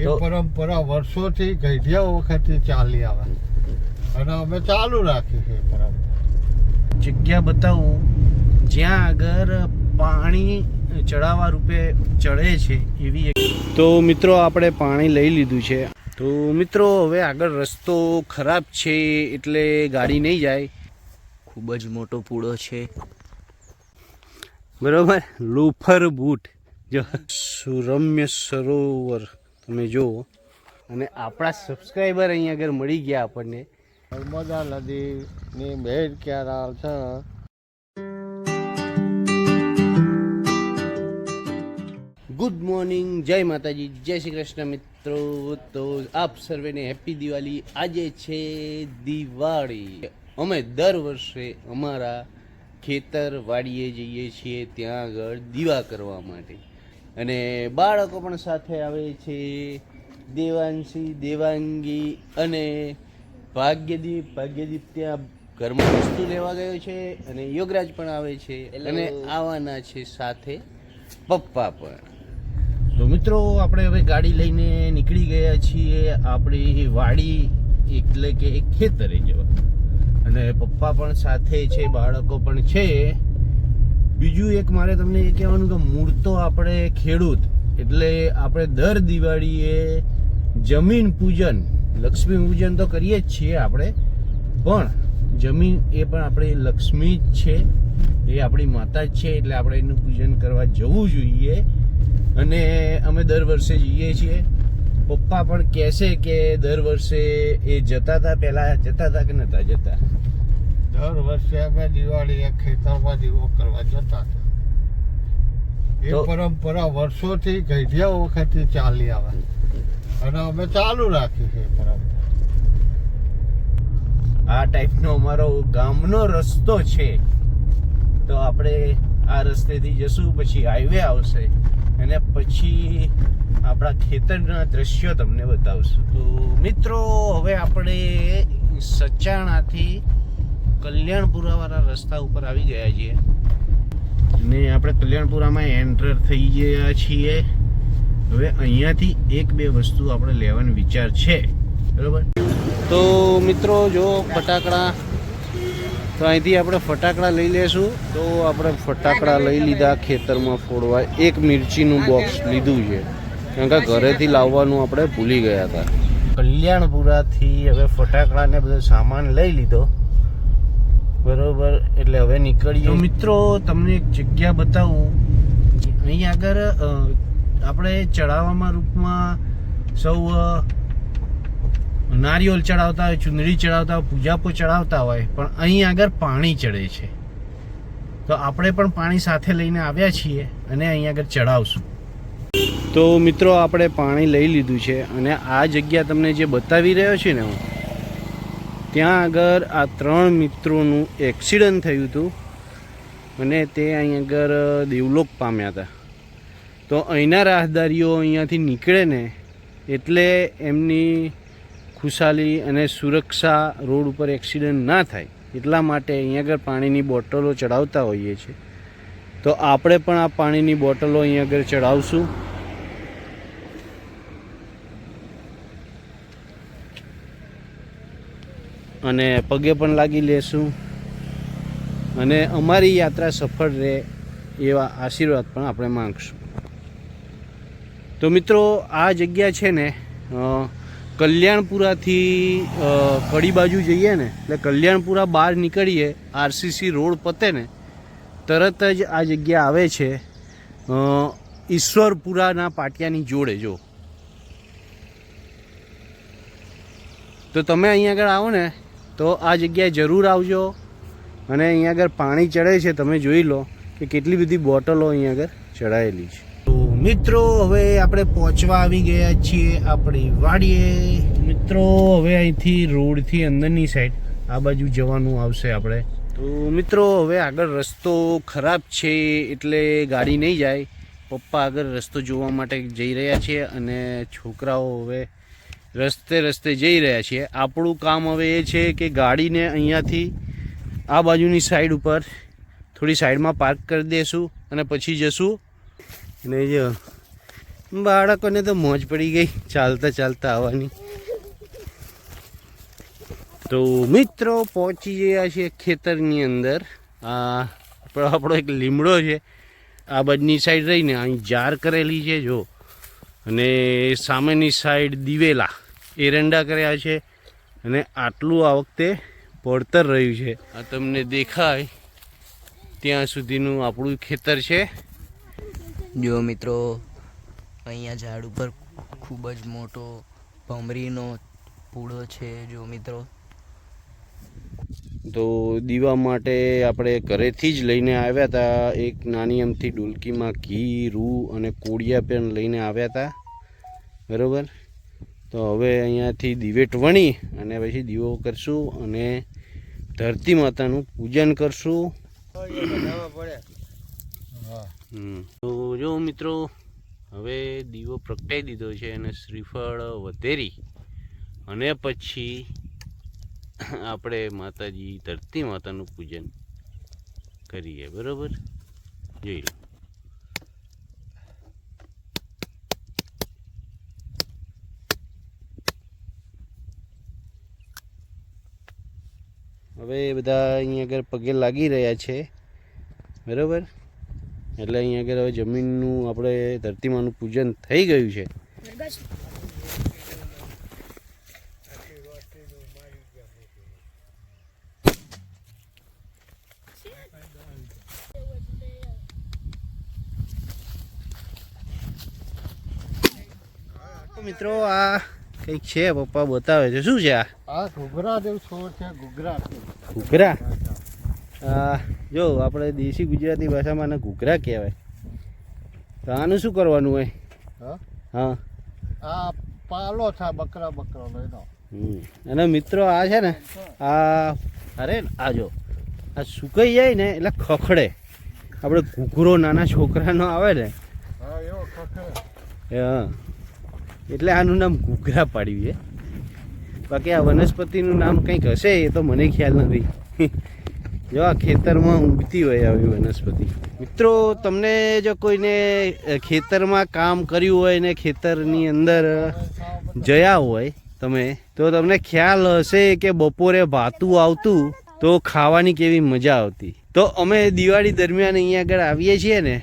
એ પરંપરા વર્ષોથી ગઈઢિયા વખતથી ચાલી આવે. અને અમે ચાલુ રાખી છે પરંપરા. જગ્યા બતાવું. જ્યાં આગળ પાણી ચડાવવા રૂપે ચડે છે એવી એક તો મિત્રો આપણે પાણી લઈ લીધું છે. તો મિત્રો હવે આગળ રસ્તો ખરાબ છે એટલે ગાડી નહીં જાય. ખૂબ જ મોટો પૂળો છે. બરોબર? Loafer boot. જો સુરમ્ય સરોવર. તમે જુઓ. અને આપણા સબસ્ક્રાઈબર અહીંયા આગળ મળી ગયા આપણને. નર્મદા નદીની મેર ક્યારે છે? ગુડ મોર્નિંગ જય માતાજી જય શ્રી કૃષ્ણ મિત્રો. તો આપ સર્વેને હેપી દિવાળી. આજે છે દિવાળી. અમે દર વર્ષે અમારા ખેતર વાડીએ જઈએ છીએ ત્યાં આગળ દીવા કરવા માટે. અને બાળકો પણ સાથે આવે છે. દેવાંશી દેવાંગી અને ભાગ્યદીપ ભાગ્યદીપ ત્યાં ઘરમાં વસ્તુ લેવા ગયો છે અને યોગરાજ પણ આવે છે અને આવવાના છે સાથે પપ્પા પણ. તો મિત્રો આપણે હવે ગાડી લઈને નીકળી ગયા છીએ આપણી વાડી એટલે કે ખેતરે જવા અને પપ્પા પણ સાથે છે બાળકો પણ છે. બીજું એક મારે તમને એ કહેવાનું કે મૂળ તો આપણે ખેડૂત, એટલે આપણે દર દિવાળીએ જમીન પૂજન, લક્ષ્મી પૂજન તો કરીએ જ છીએ આપણે, પણ જમીન એ પણ આપણી લક્ષ્મી જ છે, એ આપણી માતા જ છે, એટલે આપણે એનું પૂજન કરવા જવું જોઈએ. અને અમે દર વર્ષે જઈએ છીએ. પપ્પા પણ કહેશે કે દર વર્ષે એ જતા હતા, પહેલાં જતા હતા કે નહોતા જતા? દર વર્ષે અમે દિવાળી ખેતરમાં દીવો કરવા જતા હતા. એ પરંપરા વર્ષોથી ગઈઢિયા વખતથી ચાલી આવે અને અમે ચાલુ રાખી છે પરંપરા. આ ટાઈપનો અમારો ગામનો રસ્તો છે. તો આપણે આ રસ્તેથી જશું પછી હાઈવે આવશે. અને પછી આપણા ખેતરના દ્રશ્યો તમને બતાવશું. તો મિત્રો હવે આપણે સચાણાથી કલ્યાણપુરાવાળા રસ્તા ઉપર આવી ગયા છીએ. ને આપણે કલ્યાણપુરામાં એન્ટર થઈ ગયા છીએ. હવે અહીંયાથી એક બે વસ્તુ આપણે લેવાનો વિચાર છે. બરાબર? તો મિત્રો જો ફટાકડા તો અહીંથી આપણે ફટાકડા લઈ લેશું. તો આપણે ફટાકડા લઈ લીધા ખેતરમાં ફોડવા. એક મિર્ચીનું બોક્સ લીધું છે. કારણ કે ઘરેથી લાવવાનું આપણે ભૂલી ગયા હતા. કલ્યાણપુરાથી હવે ફટાકડાને બધો સામાન લઈ લીધો. બરોબર એટલે હવે નીકળીએ. મિત્રો તમને એક જગ્યા બતાવું. અહીં આગળ આપણે ચડાવવામાં રૂપમાં સૌ અ, નારિયેળ ચડાવતા હોય ચુંદડી ચડાવતા હોય પૂજાપો ચડાવતા હોય પણ અહીં આગળ પાણી ચડે છે. તો આપણે પણ પાણી સાથે લઈને આવ્યા છીએ અને અહીં આગળ ચડાવશું તો મિત્રો આપણે પાણી લઈ લીધું છે અને આ જગ્યા તમને જે બતાવી રહ્યો છે ને હું ત્યાં આગળ આ ત્રણ મિત્રોનું એક્સિડન્ટ થયું હતું અને તે અહીં આગળ દેવલોક પામ્યા હતા. તો અહીંના રાહદારીઓ અહીંયાથી નીકળે ને એટલે એમની ખુશાલી અને સુરક્ષા રોડ ઉપર એક્સિડન્ટ ના થાય. એટલા માટે અહીંયા આગળ પાણીની બોટલો ચડાવતા હોઈએ છીએ. તો આપણે પણ આ પાણીની બોટલો અહીંયા આગળ ચડાવશું. અને પગે પણ લાગી લેશું. અને અમારી યાત્રા સફળ રહે એવા આશીર્વાદ પણ આપણે માંગશું. તો મિત્રો, આ જગ્યા છે ને કલ્યાણપુરાથી કડી બાજુ જઈએ ને, એટલે કલ્યાણપુરા બહાર નીકળીએ, આરસીસી રોડ પતે ને, તરત જ આ જગ્યા આવે છે ઈશ્વરપુરાના પાટિયાની જોડે, જો. તો તમે અહીંયા આગળ આવો ને તો આ જગ્યાએ જરૂર આવજો. અને અહીંયા આગળ પાણી ચડે છે, તમે જોઈ લો કે કેટલી બધી બોટલો અહીંયા આગળ ચડાયેલી છે. તો મિત્રો, હવે આપણે પહોંચવા આવી ગયા છીએ આપણી વાડીએ. મિત્રો, હવે અહીંથી રોડથી અંદરની સાઈડ આ બાજુ જવાનું આવશે આપણે. તો મિત્રો, હવે આગળ રસ્તો ખરાબ છે એટલે ગાડી નહીં જાય. પપ્પા આગળ રસ્તો જોવા માટે જઈ રહ્યા છે અને છોકરાઓ હવે રસ્તે રસ્તે જઈ રહ્યા છીએ. આપણું કામ હવે એ છે કે ગાડીને અહીંયાથી આ બાજુની સાઈડ ઉપર થોડી સાઈડમાં પાર્ક કરી દઈશું અને પછી જશું. અને જો બાળકોને તો મોજ પડી ગઈ ચાલતા ચાલતા આવવાની. તો મિત્રો પહોંચી ગયા છીએ ખેતરની અંદર. આ આપણો એક લીમડો છે. આ બાજુની સાઈડ રહીને અહીં જાર કરેલી છે, જો. અને સામેની સાઈડ દિવેલા એરંડા કર્યા છે અને આટલું આ વખતે પડતર રહ્યું છે. આ તમને દેખાય ત્યાં સુધીનું આપણું ખેતર છે. જો મિત્રો અહીંયા ઝાડ ઉપર ખૂબ જ મોટો ભમરીનો પૂળો છે જો મિત્રો. તો દીવા માટે આપણે ઘરેથી જ લઈને આવ્યા હતા. એક નાની અમથી ડુલકીમાં ઘી રૂ અને કોળિયા પણ લઈને આવ્યા હતા. બરાબર? તો હવે અહીંયાથી દિવેટ વણી અને પછી દીવો કરશું અને ધરતી માતાનું પૂજન કરશું. તો જો મિત્રો, હવે દીવો પ્રગટાઈ દીધો છે અને શ્રીફળ વધેરી. અને પછી આપણે માતાજી ધરતી માતાનું પૂજન કરીએ, બરાબર? જોઈ લો. હવે બધા અહીંયા આગળ પગે લાગી રહ્યા છે. બરાબર? એટલે અહીંયા આગળ હવે જમીનનું આપણે ધરતીમાનું પૂજન થઈ ગયું છે. મિત્રો, આ કંઈક છે પપ્પા બતાવે છે. શું છે આ? આ ઘૂઘરા જેવું છોડ છે ઘૂઘરા. ઘૂઘરા? જો આપણે દેશી ગુજરાતી ભાષામાં આને ઘૂઘરા કહેવાય. તો આનું શું કરવાનું હોય? હા? હા. આ પાલો છે બકરા બકરા લઈનો. અને મિત્રો આ છે ને આ અરે આ જો આ સુકાઈ જાય ને એટલે ખખડે. આપણે ઘૂઘરો નાના છોકરાનો આવે ને હા એવો હા. એટલે આનું નામ ઘૂઘરા પાડ્યું છે. બાકી આ વનસ્પતિનું નામ કંઈક હશે એ તો મને ખ્યાલ નથી. જો આ ખેતરમાં ઊગતી હોય આવી વનસ્પતિ. મિત્રો, તમને જો કોઈને ખેતરમાં કામ કર્યું હોય ને ખેતરની અંદર જયા હોય તમે, તો તમને ખ્યાલ હશે કે બપોરે ભાતું આવતું તો ખાવાની કેવી મજા આવતી. તો અમે દિવાળી દરમિયાન અહીંયા આગળ આવીએ છીએ ને,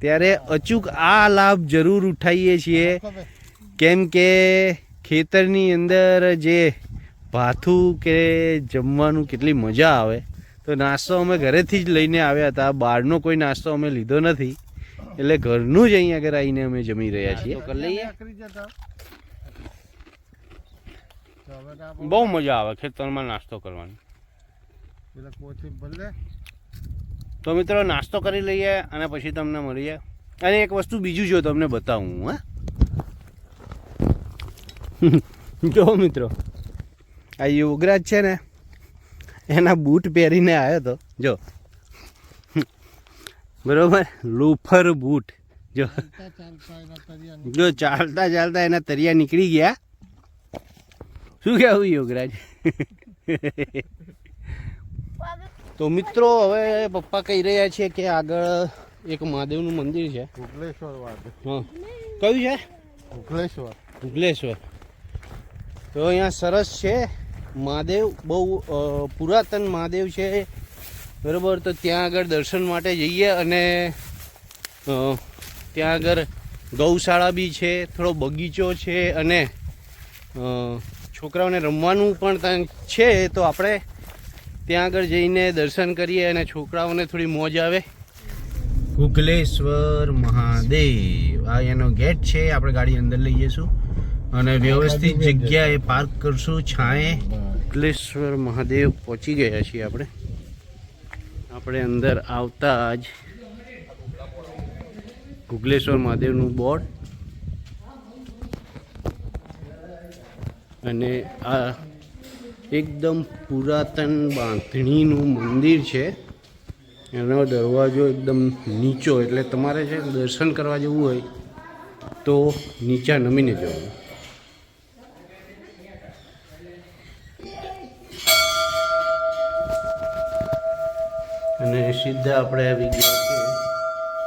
ત્યારે અચૂક આ લાભ જરૂર ઉઠાવીએ છીએ. કેમ કે ખેતરની અંદર જે ભાથું કે જમવાનું કેટલી મજા આવે તો નાસ્તો અમે ઘરેથી જ લઈને આવ્યા હતા. બહારનો કોઈ નાસ્તો અમે લીધો નથી. એટલે ઘરનું જ અહીંયા આગળ આવીને અમે જમી રહ્યા છીએ. બહુ મજા આવે ખેતરમાં નાસ્તો કરવાની. તો મિત્રો નાસ્તો કરી લઈએ અને પછી તમને મળીએ. અને એક વસ્તુ બીજું જો તમને બતાવું હું, હા. જો મિત્રો આ યોગરાજ છે ને એના બૂટ પહેરીને આવ્યો હતો. જો. બરોબર? Loafer boot. જો. જો ચાલતા ચાલતા એના તરિયા નીકળી ગયા. શું કહેવું યોગરાજ તો મિત્રો હવે પપ્પા કહી રહ્યા છે કે આગળ એક મહાદેવનું મંદિર છે. કયું છે? ભુગલેશ્વર ભુગલેશ્વર તો અહીંયા સરસ છે. મહાદેવ, બહુ પુરાતન મહાદેવ છે. બરાબર, તો ત્યાં આગળ દર્શન માટે જઈએ અને ત્યાં આગળ ગૌશાળા બી છે, થોડો બગીચો છે અને છોકરાઓને રમવાનું પણ ત્યાં છે, તો આપણે ત્યાં આગળ જઈને દર્શન કરીએ અને છોકરાઓને થોડી મોજ આવે. કુકલેશ્વર મહાદેવ. આ એનો ગેટ છે, આપણે ગાડી અંદર લઈ જઈશું. અને વ્યવસ્થિત જગ્યાએ પાર્ક કરશું, છાંયે. કુકલેશ્વર મહાદેવ પહોંચી ગયા છીએ આપણે. આપણે અંદર આવતા જ ગુગલેશ્વર મહાદેવનું બોર્ડ. અને આ એકદમ પુરાતન બાંધણીનું મંદિર છે. એનો દરવાજો એકદમ નીચો, એટલે તમારે છે દર્શન કરવા જવું હોય તો નીચા નમીને જવાનું. અને સીધા આપણે આવી ગયા છે.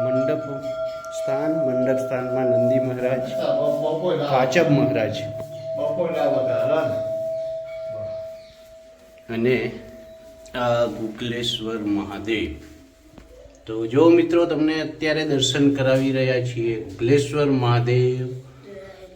મંડપ સ્થાન, મંડપ સ્થાનમાં નંદી મહારાજ કાચબ મહારાજ. અને આ ગુકલેશ્વર મહાદેવ. તો જો મિત્રો તમને અત્યારે દર્શન કરાવી રહ્યા છીએ ગુકલેશ્વર મહાદેવ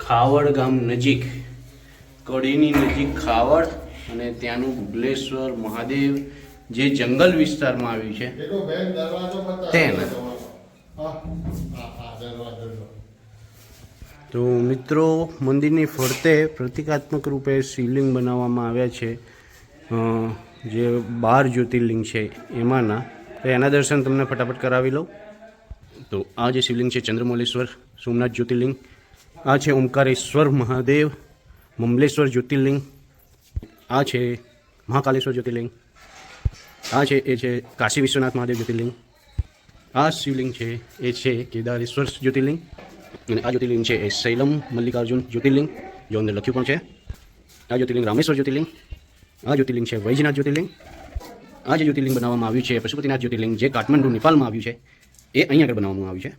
ખાવડ ગામ નજીક, કડીની નજીક ખાવડ અને ત્યાંનું ગુગલેશ્વર મહાદેવ જે જંગલ વિસ્તારમાં આવ્યું છે. તેને. તો મિત્રો મંદિરની ફરતે પ્રતિકાત્મક રૂપે શિવલિંગ બનાવવામાં આવ્યા છે. જે બાર જ્યોતિર્લિંગ છે એમાંના. તો એના દર્શન તમને ફટાફટ કરાવી લઉં. તો આ જે શિવલિંગ છે ચંદ્રમૌલેશ્વર સોમનાથ જ્યોતિર્લિંગ. આ છે ઓમકારેશ્વર મહાદેવ મમલેશ્વર જ્યોતિર્લિંગ. આ છે મહાકાલેશ્વર જ્યોતિર્લિંગ. આ છે, એ છે કાશી વિશ્વનાથ મહાદેવ જ્યોતિર્લિંગ. આ શિવલિંગ છે, એ છે કેદારેશ્વર જ્યોતિર્લિંગ. અને આ જ્યોતિર્લિંગ છે, એ શૈલમ મલ્લિકાર્જુન જ્યોતિર્લિંગ, જો અંદર લખ્યું પણ છે. આ જ્યોતિર્લિંગ રામેશ્વર જ્યોતિર્લિંગ, આ જ્યોતિર્લિંગ છે વૈજનાથ જ્યોતિર્લિંગ, આ જે જ્યોતિર્લિંગ બનાવવામાં આવ્યું છે પશુપતિનાથ જ્યોતિર્લિંગ, જે કાઠમંડુ નેપાળમાં આવ્યું છે, એ અહીંયા આગળ બનાવવામાં આવ્યું છે.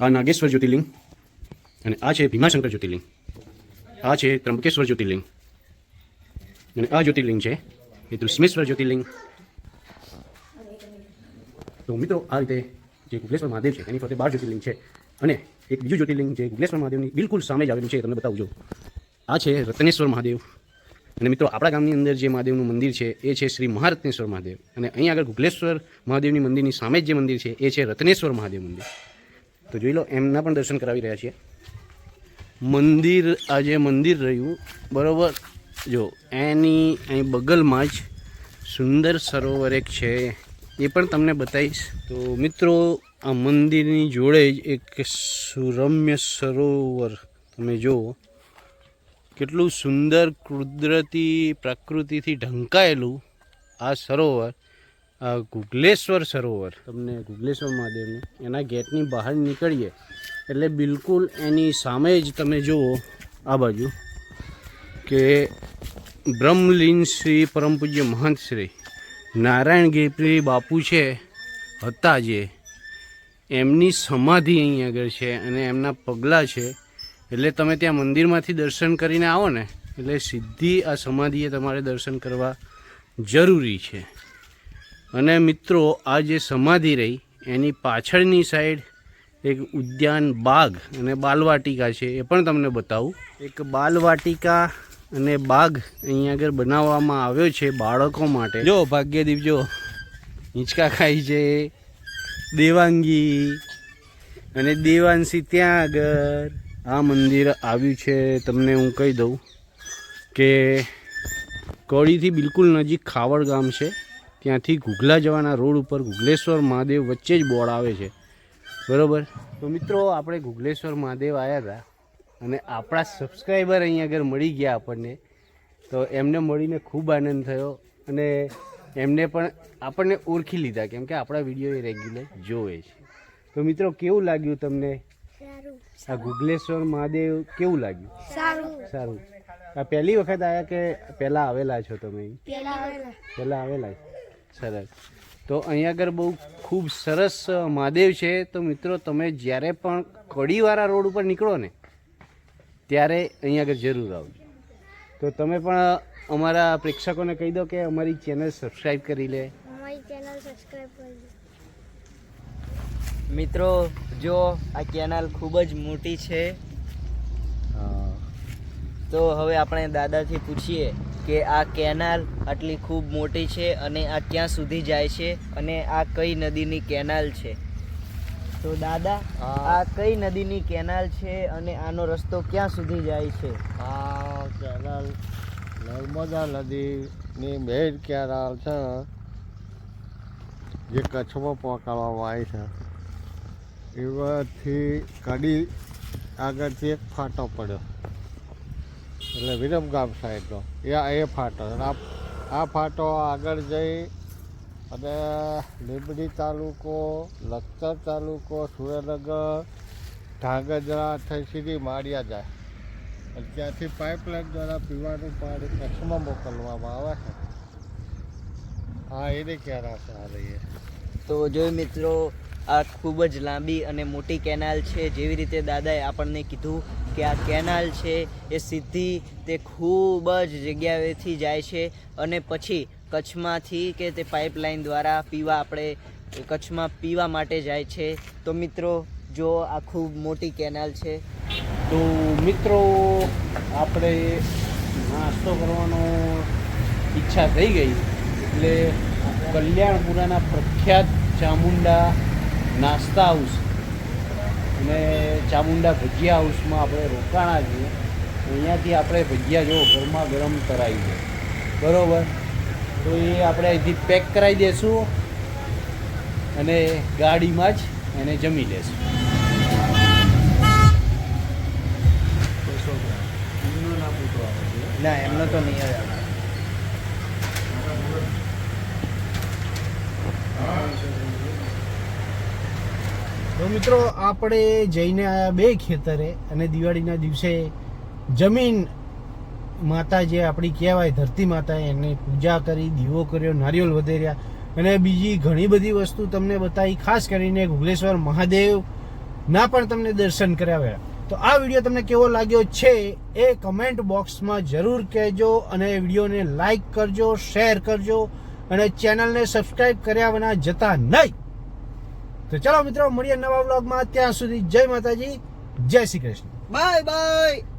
આ નાગેશ્વર જ્યોતિર્લિંગ અને આ છે ભીમાશંકર જ્યોતિર્લિંગ. આ છે ત્રંબકેશ્વર જ્યોતિર્લિંગ. અને આ જ્યોતિર્લિંગ છે, એ દુષ્મેશ્વર જ્યોતિર્લિંગ. તો મિત્રો, આ રીતે જે ગુગલેશ્વર મહાદેવ છે, એની ફરતે બાર જ્યોતિર્લિંગ છે. અને એક બીજું જ્યોતિર્લિંગ જે ગુગલેશ્વર મહાદેવની બિલકુલ સામે જ આવેલું છે તમને બતાવું છું આ છે રત્નેશ્વર મહાદેવ. અને મિત્રો, આપણા ગામની અંદર જે મહાદેવનું મંદિર છે, એ છે શ્રી મહારત્નેશ્વર મહાદેવ. અને અહીં આગળ ગુગલેશ્વર મહાદેવની મંદિરની સામે જ જે મંદિર છે, એ છે રત્નેશ્વર મહાદેવ મંદિર. તો જોઈ લો, એમના પણ દર્શન કરાવી રહ્યા છીએ. મંદિર, આ જે મંદિર રહ્યું, બરાબર? જો, એની અહીં બગલમાં જ સુંદર સરોવર એક છે. એ પણ તમને બતાવીશ. તો મિત્રો, આ મંદિરની જોડે જ એક સુરમ્ય સરોવર તમે જુઓ. કેટલું સુંદર કુદરતી પ્રકૃતિથી ઢંકાયેલું આ સરોવર, આ ગુગલેશ્વર સરોવર. તમને ગુગલેશ્વર મહાદેવનું, એના ગેટની બહાર નીકળીએ. એટલે બિલકુલ એની સામે જ તમે જુઓ, આ બાજુ, કે બ્રહ્મલીન શ્રી પરમ પૂજ્ય મહંત શ્રી. નારાયણ ગેપરી બાપુ છે, હતા જે. એમની સમાધિ અહીં આગળ છે અને એમના પગલાં છે. એટલે તમે ત્યાં મંદિરમાંથી દર્શન કરીને આવો ને, એટલે સીધી આ સમાધિએ તમારે દર્શન કરવા જરૂરી છે. અને મિત્રો, આ જે સમાધિ રહી, એની પાછળની સાઈડ એક ઉદ્યાન બાગ અને બાલવાટિકા છે, એ પણ તમને બતાવું. એક બાલવાટિકા અને બાગ અહીંયા આગળ બનાવવામાં આવ્યો છે બાળકો માટે. જો, ભાગ્યદીપ, જો. હિંચકા ખાય છે, દેવાંગી અને દેવાંશી ત્યાં આગળ. આ મંદિર આવ્યું છે, તમને હું કહી દઉં કે કડીથી બિલકુલ નજીક ખાવડ ગામ છે. ત્યાંથી ઘુઘલા જવાના રોડ ઉપર ઘુગલેશ્વર મહાદેવ વચ્ચે જ બોર્ડ આવે છે. બરાબર? તો મિત્રો, આપણે ઘુગલેશ્વર મહાદેવ આવ્યા હતા અને આપણા સબસ્ક્રાઈબર અહીંયા આગળ મળી ગયા આપણને તો એમને મળીને ખૂબ આનંદ થયો અને એમને પણ આપણને ઓળખી લીધા કેમ કે આપણા વીડિયો એ રેગ્યુલર જોવે છે. તો મિત્રો કેવું લાગ્યું તમને? આ ગુગલેશ્વર મહાદેવ કેવું લાગ્યું? સારું. સારું. આ પહેલી વખત આવ્યા કે પહેલાં આવેલા છો તમે? પહેલાં આવેલા. સરસ. તો અહીંયા આગળ બહુ ખૂબ સરસ મહાદેવ છે. તો મિત્રો તમે જ્યારે પણ કડીવાળા રોડ ઉપર નીકળો ને ત્યારે અહીંયા આગળ જરૂર આવજો. તો તમે પણ અમારા પ્રેક્ષકોને કહી દો કે અમારી ચેનલ સબસ્ક્રાઈબ કરી લે. અમારી ચેનલ સબસ્ક્રાઇબ કરજો મિત્રો જો આ કેનાલ ખૂબ જ મોટી છે તો હવે આપણે દાદાથી પૂછીએ કે આ કેનાલ આટલી ખૂબ મોટી છે અને આ ક્યાં સુધી જાય છે અને આ કઈ નદીની કેનાલ છે. તો દાદા આ કઈ નદીની કેનાલ છે અને આનો રસ્તો ક્યાં સુધી જાય છે? આ કેનાલ નર્મદા નદીની મેઇન કેનાલ છે. જે કચ્છમાં પહોંચાડવામાં આવી છે. એમાંથી કડી આગળથી એક ફાટો પડ્યો. એટલે વિરમગામ સાઈડનો. એ એ ફાટો આ આ ફાટો આગળ જઈ અને લીંબડી તાલુકો, લખતર તાલુકો, સુરેન્દ્રનગર, ધાંગધ્રા થઈ સીધી માળિયા જાય. અને ત્યાંથી પાઇપલાઇન દ્વારા પીવાનું પાણી કચ્છમાં મોકલવામાં આવે છે. હા, એને ક્યારે આ રહીએ તો જો મિત્રો, આ ખૂબ જ લાંબી અને મોટી કેનાલ છે. જેવી રીતે દાદાએ આપણને કીધું કે આ કેનાલ છે, એ સીધી તે ખૂબ જ જગ્યાએથી જાય છે. અને પછી કચ્છમાંથી કે તે પાઇપલાઇન દ્વારા પીવા આપણે કચ્છમાં પીવા માટે જાય છે. તો મિત્રો, જો આ ખૂબ મોટી કેનાલ છે, તો મિત્રો, આપણે નાસ્તો કરવાનો ઈચ્છા થઈ ગઈ. એટલે કલ્યાણપુરાના પ્રખ્યાત ચામુંડા નાસ્તા હાઉસ અને ચામુંડા ભજીયા હાઉસમાં આપણે રોકાણા છીએ. અહીંયાથી આપણે ભજીયા જો ગરમા ગરમ કરાવી છે બરોબર? તો એ આપણે અહીંથી પેક કરાવી દઈશું અને ગાડીમાં જ એને જમી લેશું. ના, એમનો તો નહીં આવે. તો મિત્રો, આપણે જઈને આવ્યા બે ખેતરે અને દિવાળીના દિવસે જમીન માતા જે આપણી કહેવાય, ધરતી માતા, એની પૂજા કરી, દીવો કર્યો, નારિયેલ વધેર્યા. અને બીજી ઘણી બધી વસ્તુ તમને બતાવી, ખાસ કરીને ઘુલેશ્વર મહાદેવ ના પણ તમને દર્શન કરાવ્યા. તો આ વીડિયો તમને કેવો લાગ્યો છે એ કમેન્ટ બોક્સમાં જરૂર કહેજો અને વિડીયોને લાઈક કરજો શેર કરજો અને ચેનલને સબસ્ક્રાઈબ કર્યા વિના જતા નહીં. તો ચાલો મિત્રો, મળીએ નવા બ્લોગમાં ત્યાં સુધી જય માતાજી, જય શ્રી કૃષ્ણ. Bye bye